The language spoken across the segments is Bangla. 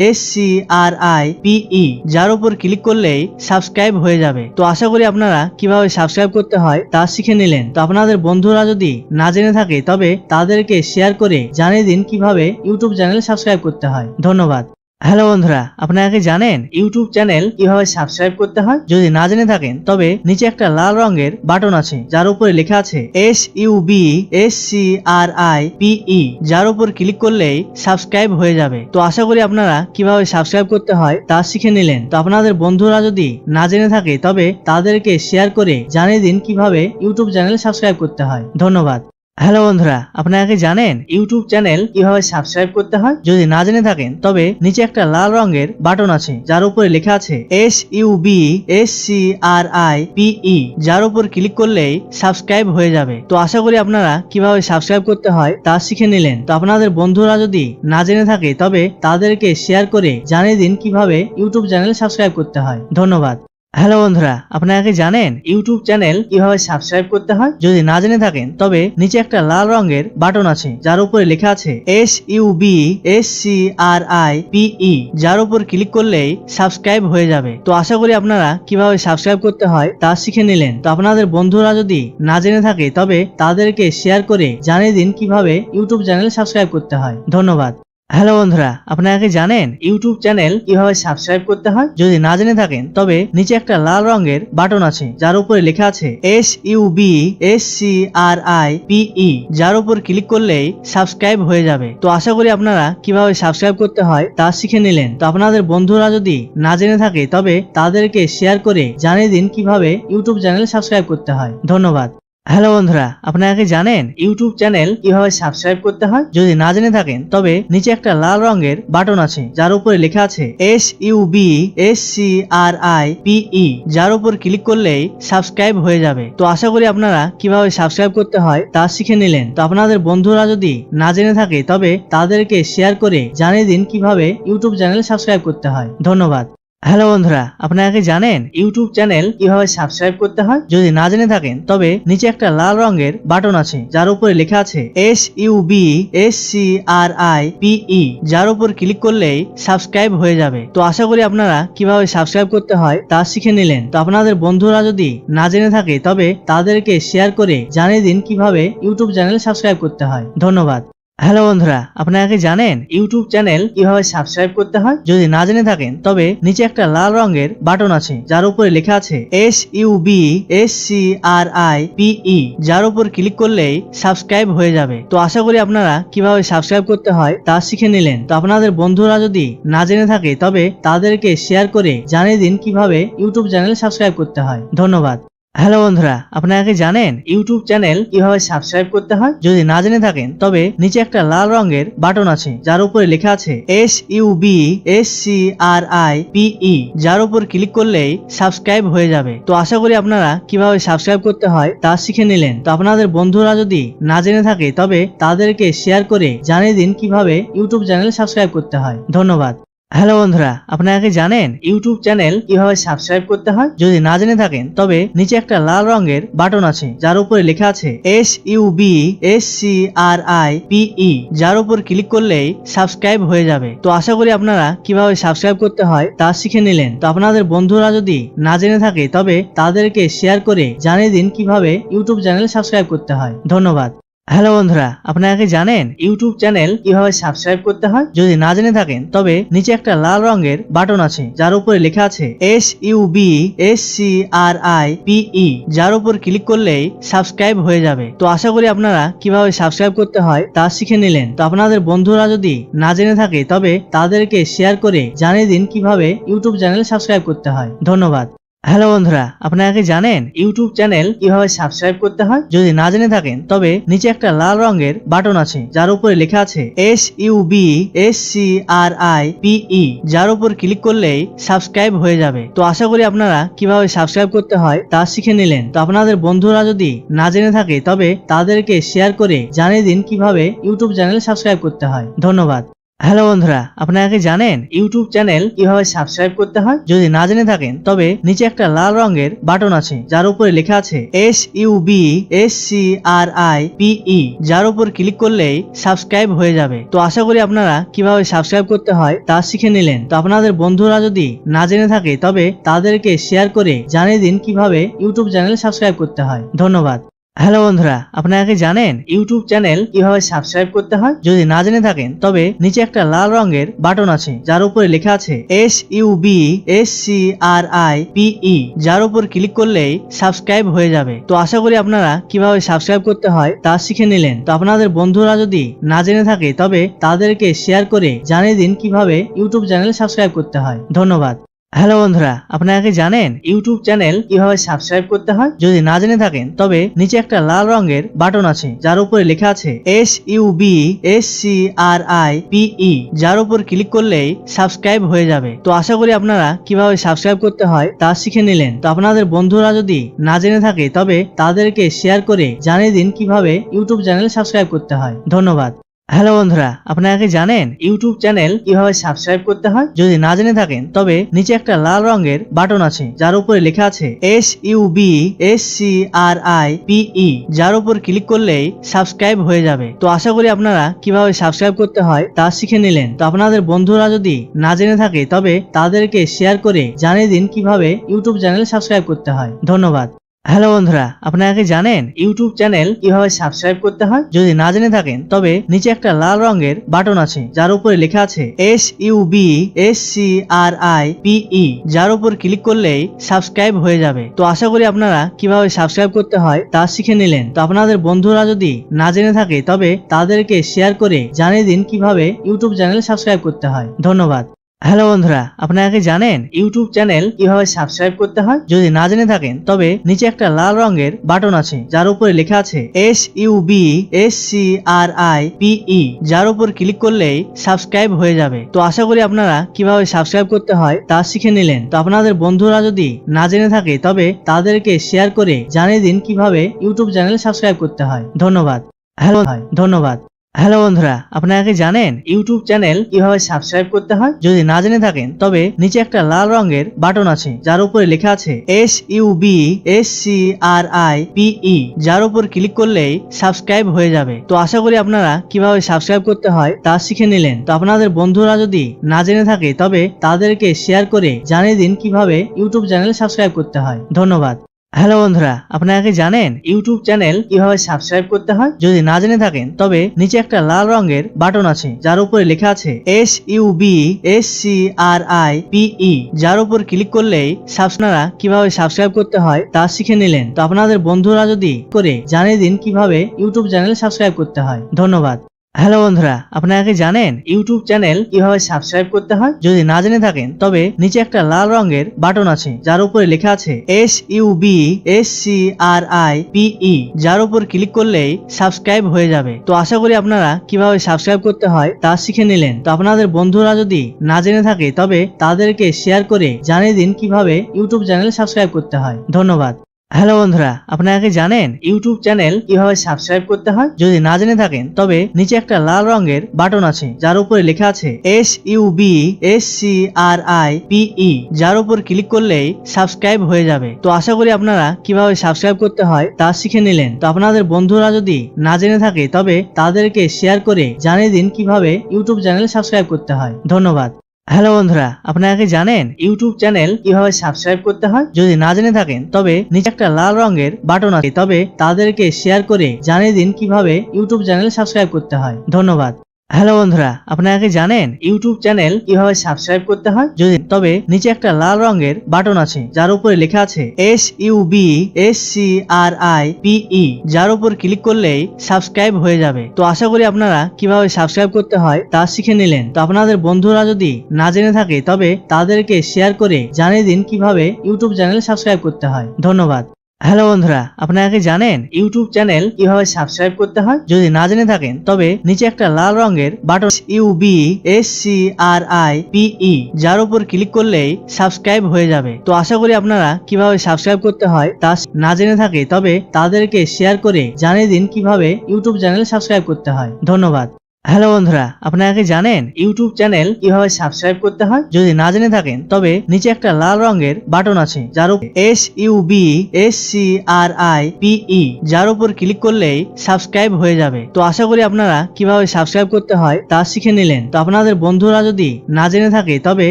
S C R I B E যার উপর ক্লিক করলেই সাবস্ক্রাইব হয়ে যাবে। তো আশা করি আপনারা কীভাবে সাবস্ক্রাইব করতে হয় তা শিখে নিলেন। তো আপনাদের বন্ধুরা যদি না জেনে থাকে, তবে তাদেরকে শেয়ার করে জানিয়ে দিন কীভাবে ইউটিউব চ্যানেল সাবস্ক্রাইব করতে হয়। ধন্যবাদ। হ্যালো বন্ধুরা, আপনারা কি জানেন ইউটিউব চ্যানেল কীভাবে সাবস্ক্রাইব করতে হয়? যদি না জেনে থাকেন, তবে নিচে একটা লাল রঙের বাটন আছে, যার উপরে লেখা আছে S U B S C R I B E যার উপর ক্লিক করলেই সাবস্ক্রাইব হয়ে যাবে। তো আশা করি আপনারা কীভাবে সাবস্ক্রাইব করতে হয়, তা শিখে নিলেন। তো আপনাদের বন্ধুরা যদি না জেনে থাকে, তবে তাদেরকে শেয়ার করে জানিয়ে দিন কীভাবে ইউটিউব চ্যানেল সাবস্ক্রাইব করতে হয়। ধন্যবাদ। হ্যালো বন্ধুরা, আপনারা কি জানেন ইউটিউব চ্যানেল কীভাবে সাবস্ক্রাইব করতে হয়? যদি না জেনে থাকেন, তবে নিচে একটা লাল রঙের বাটন আছে, যার উপরে লেখা আছে S U B S C R I B E যার উপর ক্লিক করলেই সাবস্ক্রাইব হয়ে যাবে। তো আশা করি আপনারা কীভাবে সাবস্ক্রাইব করতে হয়, তা শিখে নিলেন। তো আপনাদের বন্ধুরা যদি না জেনে থাকে, তবে তাদেরকে শেয়ার করে জানিয়ে দিন কীভাবে ইউটিউব চ্যানেল সাবস্ক্রাইব করতে হয়। ধন্যবাদ। হ্যালো বন্ধুরা, আপনারা কি জানেন ইউটিউব চ্যানেল কীভাবে সাবস্ক্রাইব করতে হয়? যদি না জেনে থাকেন, তবে নিচে একটা লাল রঙের বাটন আছে, যার উপরে লেখা আছে S U B S C R I B E যার উপর ক্লিক করলেই সাবস্ক্রাইব হয়ে যাবে। তো আশা করি আপনারা কীভাবে সাবস্ক্রাইব করতে হয়, তা শিখে নিলেন। তো আপনাদের বন্ধুরা যদি না জেনে থাকে, তবে তাদেরকে শেয়ার করে জানিয়ে দিন কীভাবে ইউটিউব চ্যানেল সাবস্ক্রাইব করতে হয়। ধন্যবাদ। হ্যালো বন্ধুরা, আপনারা কি জানেন ইউটিউব চ্যানেল কীভাবে সাবস্ক্রাইব করতে হয়? যদি না জেনে থাকেন, তবে নিচে একটা লাল রঙের বাটন আছে, যার উপরে লেখা আছে S U B S C R I B E যার উপর ক্লিক করলেই সাবস্ক্রাইব হয়ে যাবে। তো আশা করি আপনারা কীভাবে সাবস্ক্রাইব করতে হয় তা শিখে নিলেন। তো আপনাদের বন্ধুরা যদি না জেনে থাকে, তবে তাদেরকে শেয়ার করে জানিয়ে দিন কীভাবে ইউটিউব চ্যানেল সাবস্ক্রাইব করতে হয়। ধন্যবাদ। হ্যালো বন্ধুরা, আপনারা কি জানেন ইউটিউব চ্যানেল কীভাবে সাবস্ক্রাইব করতে হয়? যদি না জেনে থাকেন, তবে নিচে একটা লাল রঙের বাটন আছে, যার উপরে লেখা আছে S U B S C R I B E যার উপর ক্লিক করলেই সাবস্ক্রাইব হয়ে যাবে। তো আশা করি আপনারা কীভাবে সাবস্ক্রাইব করতে হয়, তা শিখে নিলেন। তো আপনাদের বন্ধুরা যদি না জেনে থাকে, তবে তাদেরকে শেয়ার করে জানিয়ে দিন কীভাবে ইউটিউব চ্যানেল সাবস্ক্রাইব করতে হয়। ধন্যবাদ। হ্যালো বন্ধুরা, আপনারা কি জানেন ইউটিউব চ্যানেল কীভাবে সাবস্ক্রাইব করতে হয়? যদি না জেনে থাকেন, তবে নিচে একটা লাল রঙের বাটন আছে, যার উপরে লেখা আছে S U B S C R I B E যার উপর ক্লিক করলেই সাবস্ক্রাইব হয়ে যাবে। তো আশা করি আপনারা কীভাবে সাবস্ক্রাইব করতে হয়, তা শিখে নিলেন। তো আপনাদের বন্ধুরা যদি না জেনে থাকে, তবে তাদেরকে শেয়ার করে জানিয়ে দিন কীভাবে ইউটিউব চ্যানেল সাবস্ক্রাইব করতে হয়। ধন্যবাদ। হ্যালো বন্ধুরা, আপনারা কি জানেন ইউটিউব চ্যানেল কীভাবে সাবস্ক্রাইব করতে হয়? যদি না জেনে থাকেন, তবে নিচে একটা লাল রঙের বাটন আছে, যার উপরে লেখা আছে S U B S C R I B E যার উপর ক্লিক করলেই সাবস্ক্রাইব হয়ে যাবে। তো আশা করি আপনারা কীভাবে সাবস্ক্রাইব করতে হয় তা শিখে নিলেন। তো আপনাদের বন্ধুরা যদি না জেনে থাকে, তবে তাদেরকে শেয়ার করে জানিয়ে দিন কীভাবে ইউটিউব চ্যানেল সাবস্ক্রাইব করতে হয়। ধন্যবাদ। হ্যালো বন্ধুরা, আপনারা কি জানেন ইউটিউব চ্যানেল কীভাবে সাবস্ক্রাইব করতে হয়? যদি না জেনে থাকেন, তবে নিচে একটা লাল রঙের বাটন আছে, যার উপরে লেখা আছে S U B S C R I B E যার উপর ক্লিক করলেই সাবস্ক্রাইব হয়ে যাবে। তো আশা করি আপনারা কীভাবে সাবস্ক্রাইব করতে হয় তা শিখে নিলেন। তো আপনাদের বন্ধুরা যদি না জেনে থাকে, তবে তাদেরকে শেয়ার করে জানিয়ে দিন কীভাবে ইউটিউব চ্যানেল সাবস্ক্রাইব করতে হয়। ধন্যবাদ। হ্যালো বন্ধুরা, আপনারা কি জানেন ইউটিউব চ্যানেল কীভাবে সাবস্ক্রাইব করতে হয়? যদি না জেনে থাকেন, তবে নিচে একটা লাল রঙের বাটন আছে, যার উপরে লেখা আছে S U B S C R I B E যার উপর ক্লিক করলেই সাবস্ক্রাইব হয়ে যাবে। তো আশা করি আপনারা কীভাবে সাবস্ক্রাইব করতে হয়, তা শিখে নিলেন। তো আপনাদের বন্ধুরা যদি না জেনে থাকে, তবে তাদেরকে শেয়ার করে জানিয়ে দিন কীভাবে ইউটিউব চ্যানেল সাবস্ক্রাইব করতে হয়। ধন্যবাদ। হ্যালো বন্ধুরা, আপনারা কি জানেন ইউটিউব চ্যানেল কীভাবে সাবস্ক্রাইব করতে হয়? যদি না জেনে থাকেন, তবে নিচে একটা লাল রঙের বাটন আছে, যার উপরে লেখা আছে S U B S C R I B E যার উপর ক্লিক করলেই সাবস্ক্রাইব হয়ে যাবে। তো আশা করি আপনারা কীভাবে সাবস্ক্রাইব করতে হয়, তা শিখে নিলেন। তো আপনাদের বন্ধুরা যদি না জেনে থাকে, তবে তাদেরকে শেয়ার করে জানিয়ে দিন কীভাবে ইউটিউব চ্যানেল সাবস্ক্রাইব করতে হয়। ধন্যবাদ। হ্যালো বন্ধুরা, আপনারা কি জানেন ইউটিউব চ্যানেল কীভাবে সাবস্ক্রাইব করতে হয়? যদি না জেনে থাকেন, তবে নিচে একটা লাল রঙের বাটন আছে, যার উপরে লেখা আছে S U B S C R I B E যার উপর ক্লিক করলেই সাবস্ক্রাইব হয়ে যাবে। তো আশা করি আপনারা কীভাবে সাবস্ক্রাইব করতে হয় তা শিখে নিলেন। তো আপনাদের বন্ধুরা যদি না জেনে থাকে, তবে তাদেরকে শেয়ার করে জানিয়ে দিন কীভাবে ইউটিউব চ্যানেল সাবস্ক্রাইব করতে হয়। ধন্যবাদ। হ্যালো বন্ধুরা, আপনারা কি জানেন ইউটিউব চ্যানেল কীভাবে সাবস্ক্রাইব করতে হয়? যদি না জেনে থাকেন, তবে নিচে একটা লাল রঙের বাটন আছে, যার উপরে লেখা আছে S U B S C R I B E যার উপর ক্লিক করলেই সাবস্ক্রাইব হয়ে যাবে। তো আশা করি আপনারা কীভাবে সাবস্ক্রাইব করতে হয় তা শিখে নিলেন। তো আপনাদের বন্ধুরা যদি না জেনে থাকে, তবে তাদেরকে শেয়ার করে জানিয়ে দিন কীভাবে ইউটিউব চ্যানেল সাবস্ক্রাইব করতে হয়। ধন্যবাদ। হ্যালো বন্ধুরা, আপনারা কি জানেন ইউটিউব চ্যানেল কীভাবে সাবস্ক্রাইব করতে হয়? যদি না জেনে থাকেন, তবে নিচে একটা লাল রঙের বাটন আছে, যার উপরে লেখা আছে S U B S C R I B E যার উপর ক্লিক করলেই সাবস্ক্রাইব হয়ে যাবে। তো আশা করি আপনারা কীভাবে সাবস্ক্রাইব করতে হয়, তা শিখে নিলেন। তো আপনাদের বন্ধুরা যদি না জেনে থাকে, তবে তাদেরকে শেয়ার করে জানিয়ে দিন কীভাবে ইউটিউব চ্যানেল সাবস্ক্রাইব করতে হয়। ধন্যবাদ। হ্যালো বন্ধুরা, আপনারা কি জানেন ইউটিউব চ্যানেল কীভাবে সাবস্ক্রাইব করতে হয়? যদি না জেনে থাকেন, তবে নিচে একটা লাল রঙের বাটন আছে, যার উপরে লেখা আছে S U B S C R I B E যার উপর ক্লিক করলেই সাবস্ক্রাইব হয়ে যাবে। তো আশা করি আপনারা কীভাবে সাবস্ক্রাইব করতে হয়, তা শিখে নিলেন। তো আপনাদের বন্ধুরা যদি না জেনে থাকে, তবে তাদেরকে শেয়ার করে জানিয়ে দিন কীভাবে ইউটিউব চ্যানেল সাবস্ক্রাইব করতে হয়। ধন্যবাদ। হ্যালো বন্ধুরা, আপনারা কি জানেন ইউটিউব চ্যানেল কীভাবে সাবস্ক্রাইব করতে হয়? যদি না জেনে থাকেন, তবে নিচে একটা লাল রঙের বাটন আছে, যার উপরে লেখা আছে S U B S C R I B E যার উপর ক্লিক করলেই সাবস্ক্রাইব হয়ে যাবে। তো আশা করি আপনারা কীভাবে সাবস্ক্রাইব করতে হয়, তা শিখে নিলেন। তো আপনাদের বন্ধুরা যদি না জেনে থাকে, তবে তাদেরকে শেয়ার করে জানিয়ে দিন কীভাবে ইউটিউব চ্যানেল সাবস্ক্রাইব করতে হয়। ধন্যবাদ। হ্যালো বন্ধুরা, আপনারা কি জানেন ইউটিউব চ্যানেল কীভাবে সাবস্ক্রাইব করতে হয়? যদি না জেনে থাকেন, তবে নিচে একটা লাল রঙের বাটন আছে, যার উপরে লেখা আছে S U B S C R I B E যার উপর ক্লিক করলেই সাবস্ক্রাইব হয়ে যাবে। তো আশা করি আপনারা কীভাবে সাবস্ক্রাইব করতে হয় তা শিখে নিলেন। তো আপনাদের বন্ধুরা যদি না জেনে থাকে, তবে তাদেরকে শেয়ার করে জানিয়ে দিন কীভাবে ইউটিউব চ্যানেল সাবস্ক্রাইব করতে হয়। ধন্যবাদ। হ্যালো বন্ধুরা, আপনারা কি জানেন ইউটিউব চ্যানেল কীভাবে সাবস্ক্রাইব করতে হয়? যদি না জেনে থাকেন, তবে নিচে একটা লাল রঙের বাটন আছে, যার উপরে লেখা আছে S U B S C R I B E যার উপর ক্লিক করলেই সাবস্ক্রাইব হয়ে যাবে। তো আশা করি আপনারা কীভাবে সাবস্ক্রাইব করতে হয়, তা শিখে নিলেন। তো আপনাদের বন্ধুরা যদি না জেনে থাকে, তবে তাদেরকে শেয়ার করে জানিয়ে দিন কীভাবে ইউটিউব চ্যানেল সাবস্ক্রাইব করতে হয়। ধন্যবাদ। হ্যালো, ধন্যবাদ। হ্যালো বন্ধুরা, আপনারা কি জানেন ইউটিউব চ্যানেল কীভাবে সাবস্ক্রাইব করতে হয়? যদি না জেনে থাকেন, তবে নিচে একটা লাল রঙের বাটন আছে, যার উপরে লেখা আছে S U B S C R I B E যার উপর ক্লিক করলেই সাবস্ক্রাইব হয়ে যাবে। তো আশা করি আপনারা কীভাবে সাবস্ক্রাইব করতে হয় তা শিখে নিলেন। তো আপনাদের বন্ধুরা যদি না জেনে থাকে, তবে তাদেরকে শেয়ার করে জানিয়ে দিন কীভাবে ইউটিউব চ্যানেল সাবস্ক্রাইব করতে হয়। ধন্যবাদ। হ্যালো বন্ধুরা, আপনারা কি জানেন ইউটিউব চ্যানেল কীভাবে সাবস্ক্রাইব করতে হয়? যদি না জেনে থাকেন, তবে নিচে একটা লাল রঙের বাটন আছে, যার উপরে লেখা আছে S U B S C R I B E যার উপর ক্লিক করলেই আপনারা কীভাবে সাবস্ক্রাইব করতে হয় তা শিখে নিলেন। তো আপনাদের বন্ধুরা যদি করে, জানিয়ে দিন কীভাবে ইউটিউব চ্যানেল সাবস্ক্রাইব করতে হয়। ধন্যবাদ। হ্যালো বন্ধুরা, আপনারা কি জানেন ইউটিউব চ্যানেল কীভাবে সাবস্ক্রাইব করতে হয়? যদি না জেনে থাকেন, তবে নিচে একটা লাল রঙের বাটন আছে, যার উপরে লেখা আছে S U B S C R I B E যার উপর ক্লিক করলেই সাবস্ক্রাইব হয়ে যাবে। তো আশা করি আপনারা কীভাবে সাবস্ক্রাইব করতে হয় তা শিখে নিলেন। তো আপনাদের বন্ধুরা যদি না জেনে থাকে, তবে তাদেরকে শেয়ার করে জানিয়ে দিন কীভাবে ইউটিউব চ্যানেল সাবস্ক্রাইব করতে হয়। ধন্যবাদ। হ্যালো বন্ধুরা, আপনারা কি জানেন ইউটিউব চ্যানেল কীভাবে সাবস্ক্রাইব করতে হয়? যদি না জেনে থাকেন, তবে নিচে একটা লাল রঙের বাটন আছে, যার উপরে লেখা আছে S U B S C R I B E যার উপর ক্লিক করলেই সাবস্ক্রাইব হয়ে যাবে। তো আশা করি আপনারা কীভাবে সাবস্ক্রাইব করতে হয়, তা শিখে নিলেন। তো আপনাদের বন্ধুরা যদি না জেনে থাকে, তবে তাদেরকে শেয়ার করে জানিয়ে দিন কীভাবে ইউটিউব চ্যানেল সাবস্ক্রাইব করতে হয়। ধন্যবাদ। হ্যালো বন্ধুরা, আপনারা কি জানেন ইউটিউব চ্যানেল কীভাবে সাবস্ক্রাইব করতে হয়? যদি না জেনে থাকেন, তবে নিচে একটা লাল রঙের বাটন আছে, তবে তাদেরকে শেয়ার করে জানিয়ে দিন কীভাবে ইউটিউব চ্যানেল সাবস্ক্রাইব করতে হয়। ধন্যবাদ। হ্যালো বন্ধুরা, আপনারা কি জানেন ইউটিউব চ্যানেল কীভাবে সাবস্ক্রাইব করতে হয়? যদি, তবে নিচে একটা লাল রঙের বাটন আছে, যার উপরে লেখা আছে S U B S C R I B E যার উপর ক্লিক করলেই সাবস্ক্রাইব হয়ে যাবে। তো আশা করি আপনারা কীভাবে সাবস্ক্রাইব করতে হয় তা শিখে নিলেন। তো আপনাদের বন্ধুরা যদি না জেনে থাকে, তবে তাদেরকে শেয়ার করে জানিয়ে দিন কীভাবে ইউটিউব চ্যানেল সাবস্ক্রাইব করতে হয়। ধন্যবাদ। হ্যালো বন্ধুরা, আপনারা কি জানেন ইউটিউব চ্যানেল কীভাবে সাবস্ক্রাইব করতে হয়? যদি না জেনে থাকেন, তবে নিচে একটা লাল রঙের button U B S C R I B E যার উপর ক্লিক করলেই সাবস্ক্রাইব হয়ে যাবে। তো আশা করি আপনারা কীভাবে সাবস্ক্রাইব করতে হয় তা না জেনে থাকে, তবে তাদেরকে শেয়ার করে জানিয়ে দিন কীভাবে ইউটিউব চ্যানেল সাবস্ক্রাইব করতে হয়। ধন্যবাদ। হ্যালো বন্ধুরা, আপনারা কি জানেন ইউটিউব চ্যানেল কীভাবে সাবস্ক্রাইব করতে হয়? যদি না জেনে থাকেন, তবে নিচে একটা লাল রঙের বাটন আছে, যার উপর S U B S C R I B E যার উপর ক্লিক করলেই সাবস্ক্রাইব হয়ে যাবে। তো আশা করি আপনারা কীভাবে সাবস্ক্রাইব করতে হয়, তা শিখে নিলেন। তো আপনাদের বন্ধুরা যদি না জেনে থাকে, তবে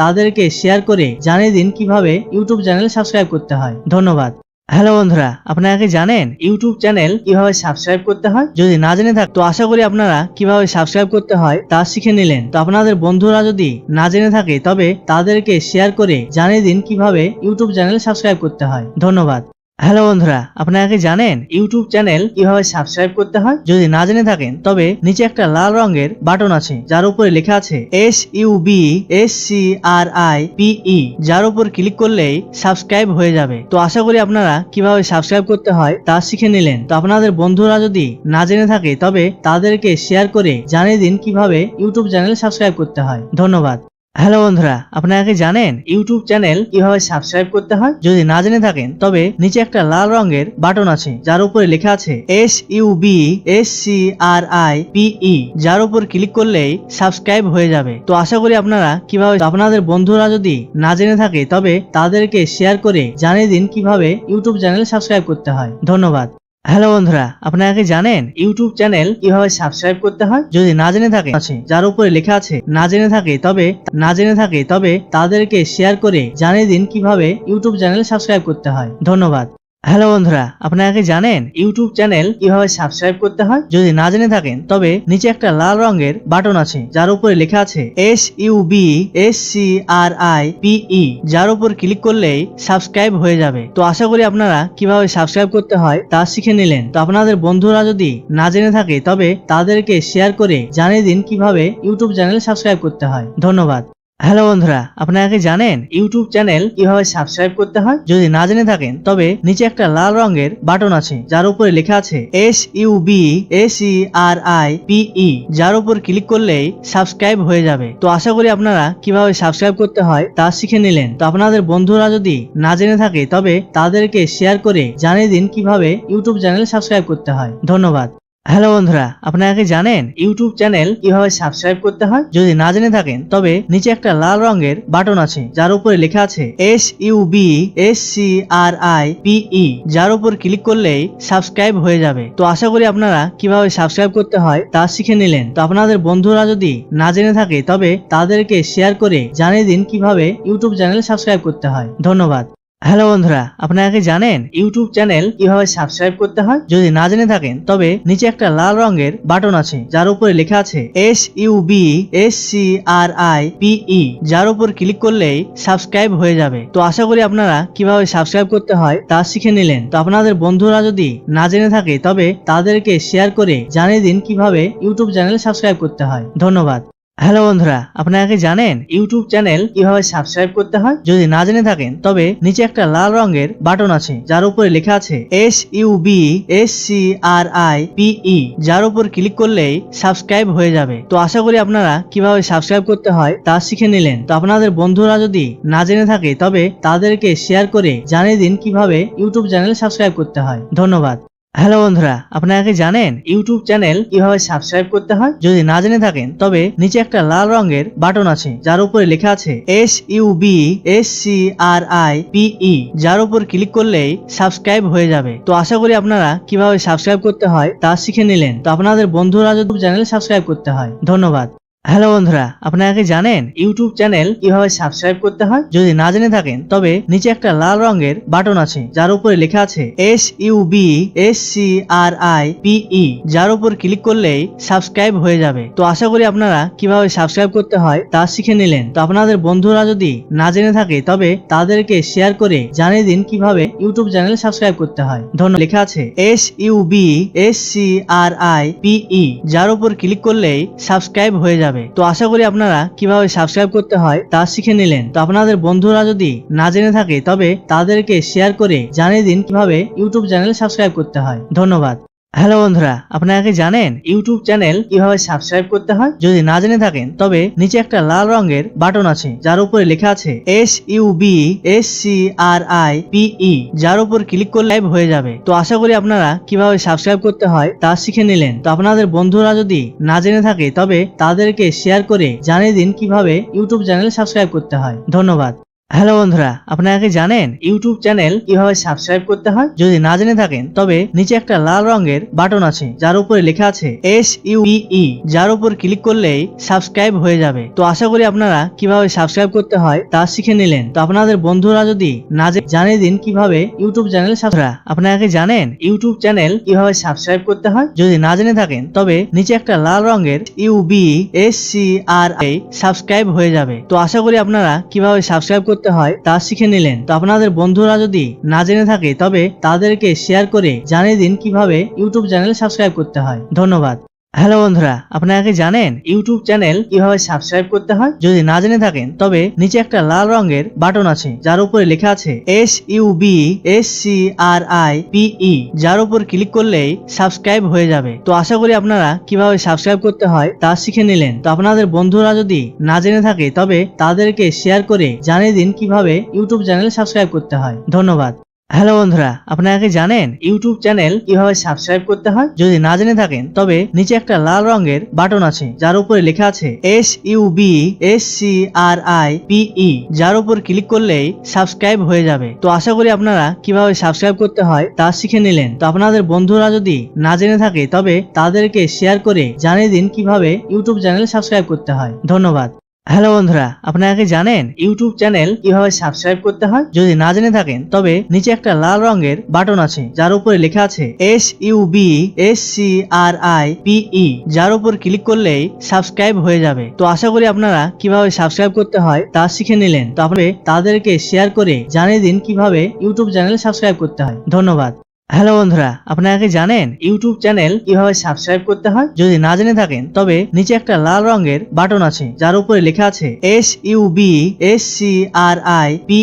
তাদেরকে শেয়ার করে জানিয়ে দিন কীভাবে ইউটিউব চ্যানেল সাবস্ক্রাইব করতে হয়। ধন্যবাদ। হ্যালো বন্ধুরা, আপনারা কি জানেন ইউটিউব চ্যানেল কীভাবে সাবস্ক্রাইব করতে হয়? যদি না জেনে থাক, তো আশা করি আপনারা কীভাবে সাবস্ক্রাইব করতে হয় তা শিখে নিলেন। তো আপনাদের বন্ধুরা যদি না জেনে থাকে, তবে তাদেরকে শেয়ার করে জানিয়ে দিন কীভাবে ইউটিউব চ্যানেল সাবস্ক্রাইব করতে হয়। ধন্যবাদ। হ্যালো বন্ধুরা, আপনারা কি জানেন ইউটিউব চ্যানেল কীভাবে সাবস্ক্রাইব করতে হয়? যদি না জেনে থাকেন, তবে নিচে একটা লাল রঙের বাটন আছে, যার উপরে লেখা আছে S U B S C R I B E যার উপর ক্লিক করলেই সাবস্ক্রাইব হয়ে যাবে। তো আশা করি আপনারা কীভাবে সাবস্ক্রাইব করতে হয় তা শিখে নিলেন। তো আপনাদের বন্ধুরা যদি না জেনে থাকে, তবে তাদেরকে শেয়ার করে জানিয়ে দিন কীভাবে ইউটিউব চ্যানেল সাবস্ক্রাইব করতে হয়। ধন্যবাদ। হ্যালো বন্ধুরা, আপনারা কি জানেন ইউটিউব চ্যানেল কীভাবে সাবস্ক্রাইব করতে হয়? যদি না জেনে থাকেন, তবে নিচে একটা লাল রঙের বাটন আছে, যার উপরে লেখা আছে S U B S C R I B E যার উপর ক্লিক করলেই সাবস্ক্রাইব হয়ে যাবে। তো আশা করি আপনারা কীভাবে, আপনাদের বন্ধুরা যদি না জেনে থাকে, তবে তাদেরকে শেয়ার করে জানিয়ে দিন কীভাবে ইউটিউব চ্যানেল সাবস্ক্রাইব করতে হয়। ধন্যবাদ। হ্যালো বন্ধুরা আপনারা কি জানেন ইউটিউব চ্যানেল কীভাবে সাবস্ক্রাইব করতে হয়? যদি না জেনে থাকে আছে যার উপরে লেখা আছে না জেনে থাকে তবে না জেনে থাকে তবে তাদেরকে শেয়ার করে জানিয়ে দিন কীভাবে ইউটিউব চ্যানেল সাবস্ক্রাইব করতে হয়। ধন্যবাদ। হ্যালো বন্ধুরা, আপনারা কি জানেন ইউটিউব চ্যানেল কীভাবে সাবস্ক্রাইব করতে হয়? যদি না জেনে থাকেন, তবে নিচে একটা লাল রঙের বাটন আছে, যার উপরে লেখা আছে S U B S C R I B E যার উপর ক্লিক করলেই সাবস্ক্রাইব হয়ে যাবে। তো আশা করি আপনারা কীভাবে সাবস্ক্রাইব করতে হয় তা শিখে নিলেন। তো আপনাদের বন্ধুরা যদি না জেনে থাকে, তবে তাদেরকে শেয়ার করে জানিয়ে দিন কীভাবে ইউটিউব চ্যানেল সাবস্ক্রাইব করতে হয়। ধন্যবাদ। হ্যালো বন্ধুরা, আপনারা কি জানেন ইউটিউব চ্যানেল কীভাবে সাবস্ক্রাইব করতে হয়? যদি না জেনে থাকেন, তবে নিচে একটা লাল রঙের বাটন আছে, যার উপরে লেখা আছে S U B S C R I B E যার উপর ক্লিক করলেই সাবস্ক্রাইব হয়ে যাবে। তো আশা করি আপনারা কীভাবে সাবস্ক্রাইব করতে হয় তা শিখে নিলেন। তো আপনাদের বন্ধুরা যদি না জেনে থাকে, তবে তাদেরকে শেয়ার করে জানিয়ে দিন কীভাবে ইউটিউব চ্যানেল সাবস্ক্রাইব করতে হয়। ধন্যবাদ। হ্যালো বন্ধুরা, আপনারা কি জানেন ইউটিউব চ্যানেল কীভাবে সাবস্ক্রাইব করতে হয়? যদি না জেনে থাকেন, তবে নিচে একটা লাল রঙের বাটন আছে, যার উপরে লেখা আছে S U B S C R I B E যার উপর ক্লিক করলেই সাবস্ক্রাইব হয়ে যাবে। তো আশা করি আপনারা কীভাবে সাবস্ক্রাইব করতে হয়, তা শিখে নিলেন। তো আপনাদের বন্ধুরা যদি না জেনে থাকে, তবে তাদেরকে শেয়ার করে জানিয়ে দিন কীভাবে ইউটিউব চ্যানেল সাবস্ক্রাইব করতে হয়। ধন্যবাদ। হ্যালো বন্ধুরা, আপনারা কি জানেন ইউটিউব চ্যানেল কীভাবে সাবস্ক্রাইব করতে হয়? যদি না জেনে থাকেন, তবে নিচে একটা লাল রঙের বাটন আছে, যার উপরে লেখা আছে S U B S C R I B E যার উপর ক্লিক করলেই সাবস্ক্রাইব হয়ে যাবে। তো আশা করি আপনারা কীভাবে সাবস্ক্রাইব করতে হয়, তা শিখে নিলেন। তো আপনাদের বন্ধুরা যদি না জেনে থাকে, তবে তাদেরকে শেয়ার করে জানিয়ে দিন কীভাবে ইউটিউব চ্যানেল সাবস্ক্রাইব করতে হয়। ধন্যবাদ। হ্যালো বন্ধুরা, আপনারা কি জানেন ইউটিউব চ্যানেল কীভাবে সাবস্ক্রাইব করতে হয়? যদি না জেনে থাকেন, তবে নিচে একটা লাল রঙের বাটন আছে, যার উপরে লেখা আছে S U B S C R I B E যার উপর ক্লিক করলেই সাবস্ক্রাইব হয়ে যাবে। তো আশা করি আপনারা কীভাবে সাবস্ক্রাইব করতে হয় তা শিখে নিলেন। তো আপনাদের বন্ধুরা যদি না জেনে থাকে, তবে তাদেরকে শেয়ার করে জানিয়ে দিন কীভাবে ইউটিউব চ্যানেল সাবস্ক্রাইব করতে হয়। ধন্যবাদ। হ্যালো বন্ধুরা, আপনারা কি জানেন ইউটিউব চ্যানেল কীভাবে সাবস্ক্রাইব করতে হয়? যদি না জেনে থাকেন, তবে নিচে একটা লাল রঙের বাটন আছে, যার উপরে লেখা আছে S U B S C R I B E যার উপর ক্লিক করলেই সাবস্ক্রাইব হয়ে যাবে। তো আশা করি আপনারা কীভাবে সাবস্ক্রাইব করতে হয়, তা শিখে নিলেন। তো আপনাদের বন্ধুরা যদি চ্যানেল সাবস্ক্রাইব করতে হয়, ধন্যবাদ। হ্যালো বন্ধুরা, আপনারা কি জানেন ইউটিউব চ্যানেল কীভাবে সাবস্ক্রাইব করতে হয়? যদি না জেনে থাকেন, তবে নিচে একটা লাল রঙের বাটন আছে, যার উপরে লেখা আছে S U B S C R I B E যার উপর ক্লিক করলেই সাবস্ক্রাইব হয়ে যাবে। তো আশা করি আপনারা কীভাবে সাবস্ক্রাইব করতে হয় তা শিখে নিলেন। তো আপনাদের বন্ধুরা যদি না জেনে থাকে, তবে তাদেরকে শেয়ার করে জানিয়ে দিন কীভাবে ইউটিউব চ্যানেল সাবস্ক্রাইব করতে হয়। ধন্যবাদ লেখা আছে S U B S C R I B E যার উপর ক্লিক করলেই সাবস্ক্রাইব হয়ে যাবে। তো আশা করি আপনারা কীভাবে সাবস্ক্রাইব করতে হয় তা শিখে নিলেন। তো আপনাদের বন্ধুরা যদি না জেনে থাকে, তবে তাদেরকে শেয়ার করে জানিয়ে দিন কীভাবে ইউটিউব চ্যানেল সাবস্ক্রাইব করতে হয়। ধন্যবাদ। হ্যালো বন্ধুরা, আপনারা কি জানেন ইউটিউব চ্যানেল কীভাবে সাবস্ক্রাইব করতে হয়? যদি না জেনে থাকেন, তবে নিচে একটা লাল রঙের বাটন আছে, যার উপরে লেখা আছে S U B S C R I B E যার উপর ক্লিক করলে লাইভ হয়ে যাবে। তো আশা করি আপনারা কীভাবে সাবস্ক্রাইব করতে হয়, তা শিখে নিলেন। তো আপনাদের বন্ধুরা যদি না জেনে থাকে, তবে তাদেরকে শেয়ার করে জানিয়ে দিন কীভাবে ইউটিউব চ্যানেল সাবস্ক্রাইব করতে হয়। ধন্যবাদ। হ্যালো বন্ধুরা, আপনারা কি জানেন ইউটিউব চ্যানেল কীভাবে সাবস্ক্রাইব করতে হয়? যদি না জেনে থাকেন, তবে নিচে একটা লাল রঙের বাটন আছে, যার উপরে লেখা আছে এস ইউ ই যার উপর ক্লিক করলেই সাবস্ক্রাইব হয়ে যাবে। তো আশা করি আপনারা কীভাবে সাবস্ক্রাইব করতে হয় তা শিখে নিলেন। তো আপনাদের বন্ধুরা যদি না জানিয়ে দিন কীভাবে ইউটিউব চ্যানেল সাবস্ক্রাইব আপনারা কি জানেন ইউটিউব চ্যানেল কীভাবে সাবস্ক্রাইব করতে হয়? যদি না জেনে থাকেন, তবে নিচে একটা লাল রঙের U B S C R I subscribe হয়ে যাবে। তো আশা করি আপনারা কীভাবে সাবস্ক্রাইব করতে হয়, তা শিখে নিলেন। তো আপনাদের বন্ধুরা যদি না জেনে থাকে, তবে তাদেরকে শেয়ার করে জানিয়ে দিন কীভাবে ইউটিউব চ্যানেল সাবস্ক্রাইব করতে হয়। ধন্যবাদ। হ্যালো বন্ধুরা, আপনারা কি জানেন ইউটিউব চ্যানেল কীভাবে সাবস্ক্রাইব করতে হয়? যদি না জেনে থাকেন, তবে নিচে একটা লাল রঙের বাটন আছে, যার উপরে লেখা আছে S U B S C R I B E যার উপর ক্লিক করলেই সাবস্ক্রাইব হয়ে যাবে। তো আশা করি আপনারা কীভাবে সাবস্ক্রাইব করতে হয় তা শিখে নিলেন। তো আপনাদের বন্ধুরা যদি না জেনে থাকে, তবে তাদেরকে শেয়ার করে জানিয়ে দিন কীভাবে ইউটিউব চ্যানেল সাবস্ক্রাইব করতে হয়। ধন্যবাদ। হ্যালো বন্ধুরা, আপনারা কি জানেন ইউটিউব চ্যানেল কীভাবে সাবস্ক্রাইব করতে হয়? যদি না জেনে থাকেন, তবে নিচে একটা লাল রঙের বাটন আছে, যার উপরে লেখা আছে S U B S C R I B E যার উপর ক্লিক করলেই সাবস্ক্রাইব হয়ে যাবে। তো আশা করি আপনারা কীভাবে সাবস্ক্রাইব করতে হয় তা শিখে নিলেন। তো আপনাদের বন্ধুরা যদি না জেনে থাকে, তবে তাদেরকে শেয়ার করে জানিয়ে দিন কীভাবে ইউটিউব চ্যানেল সাবস্ক্রাইব করতে হয়। ধন্যবাদ। হ্যালো বন্ধুরা, আপনারা কি জানেন ইউটিউব চ্যানেল কীভাবে সাবস্ক্রাইব করতে হয়? যদি না জেনে থাকেন, তবে নিচে একটা লাল রঙের বাটন আছে, যার উপরে লেখা আছে S U B S C R I B E যার উপর ক্লিক করলেই সাবস্ক্রাইব হয়ে যাবে। তো আশা করি আপনারা কীভাবে সাবস্ক্রাইব করতে হয়, তা শিখে নিলেন। তো আপনি তাদেরকে শেয়ার করে জানিয়ে দিন কীভাবে ইউটিউব চ্যানেল সাবস্ক্রাইব করতে হয়। ধন্যবাদ। হ্যালো বন্ধুরা, আপনারা কি জানেন ইউটিউব চ্যানেল কীভাবে সাবস্ক্রাইব করতে হয়? যদি না জেনে থাকেন, তবে নিচে একটা লাল রঙের বাটন আছে, যার উপরে লেখা আছে S U B S C R I B